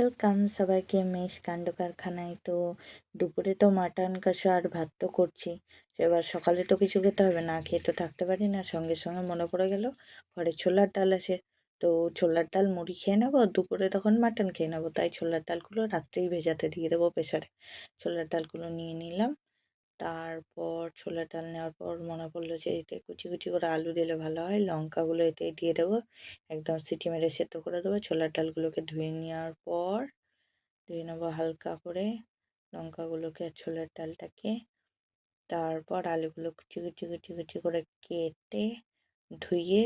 Welcome সবাইকে। Mesh কাণ্ড কারখানায় তো দুপুরে তো মাটন কষা আর ভাত তো করছি। এবার সকালে তো কিছু খেতে হবে না, খেয়ে তো থাকতে পারি না। সঙ্গে সঙ্গে মনে পড়ে গেল, ঘরে ছোলার ডাল আছে। তো ছোলার ডাল মুড়ি খেয়ে নেব, দুপুরে তখন মাটন খেয়ে নেব। তাই ছোলার ডালগুলো রাত্রেই ভেজাতে দিয়ে দেবো প্রেশারে ছোলার ডালগুলো নিয়ে নিলাম। তারপর ছোলার ডাল নেওয়ার পর মনে পড়ল যে এতে কুচি কুচি করে আলু দিলে ভালো হয়, লঙ্কাগুলো এতে দিয়ে দেবো, একদম সিটি মেরে সেদ্ধ করে দেবো। ছোলার ডালগুলোকে ধুয়ে নেওয়ার পর, ধুয়ে নেব হালকা করে লঙ্কাগুলোকে আর ছোলার ডালটাকে। তারপর আলুগুলো কুচি কুচি কুচি কুচি করে কেটে ধুয়ে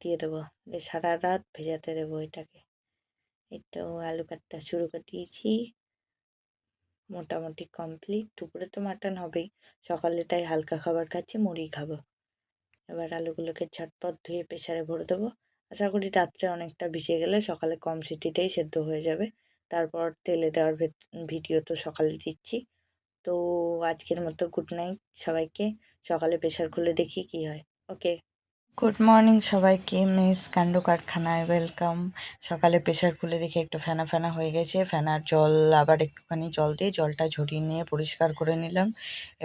দিয়ে দেবো, দিয়ে সারা রাত ভেজাতে দেবো এটাকে তো আলু কাটতে শুরু করে দিয়েছি। মোটামুটি কমপ্লিট দুপুরে তো মাটন হবেই। সকালে তাই হালকা খাবার খাচ্ছি, মুড়ি খাব। এবার আলুগুলোকে ঝটপট ধুয়ে প্রেশারে ভরে দেবো। আশা করি রাত্রে অনেকটা ভিজে গেলে সকালে কম সিটিতেই সেদ্ধ হয়ে যাবে। তারপর তেলে দেওয়ার ভিডিও তো সকালে দিচ্ছি। তো আজকের মতো গুড নাইট সবাইকে। সকালে প্রেশার খুলে দেখি কি হয়। ওকে গুড মর্নিং সবাইকে মিস কাণ্ড কারখানায় ওয়েলকাম সকালে প্রেশার খুলে দেখে একটু ফেনা ফেনা হয়ে গেছে, ফেনার জল, আবার একটুখানি জল দিয়ে জলটা ঝরিয়ে নিয়ে পরিষ্কার করে নিলাম।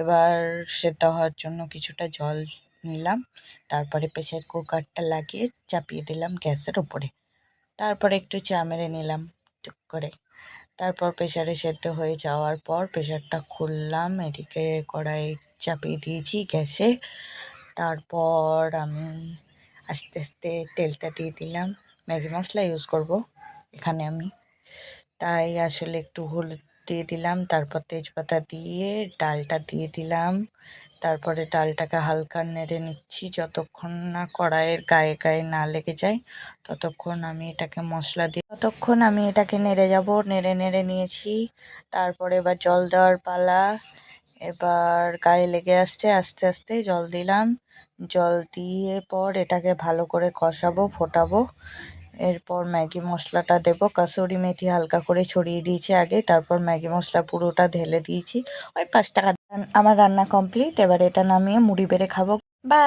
এবার সেদ্ধ হওয়ার জন্য কিছুটা জল নিলাম, তারপরে প্রেশার কুকারটা লাগিয়ে চাপিয়ে দিলাম গ্যাসের ওপরে। তারপরে একটু চা মেরে নিলাম, টুক করে। তারপর প্রেশারে সেদ্ধ হয়ে যাওয়ার পর প্রেশারটা খুললাম, এদিকে কড়াই চাপিয়ে দিয়েছি গ্যাসে। তারপর আমি আস্তে আস্তে তেলটা দিয়ে দিলাম। ম্যাগি মশলা ইউজ করব এখানে আমি। তাই আসলে একটু হলুদ দিয়ে দিলাম, তারপর তেজপাতা দিয়ে ডালটা দিয়ে দিলাম। তারপরে ডালটাকে হালকা নেড়ে নিচ্ছি, যতক্ষণ না কড়াইয়ের গায়ে গায়ে না লেগে যায়, ততক্ষণ আমি এটাকে মশলা দিয়ে ততক্ষণ আমি এটাকে নেড়ে যাব, নেড়ে নেড়ে নিয়েছি। তারপরে এবার জল দেওয়ার পালা এবার গায়ে লেগে আসছে, আস্তে আস্তে জল দিলাম। জল দিয়ে পর এটাকে ভালো করে কষাবো, ফোটাবো। এরপর ম্যাগি মশলাটা দেব। কাসুরি মেথি হালকা করে ছড়িয়ে দিয়েছি আগে, তারপর ম্যাগি মশলা পুরোটা ঢেলে দিয়েছি। ওই পাঁচ টাকা আমার রান্না কমপ্লিট। এবার এটা নামিয়ে মুড়ি বেড়ে খাব। বা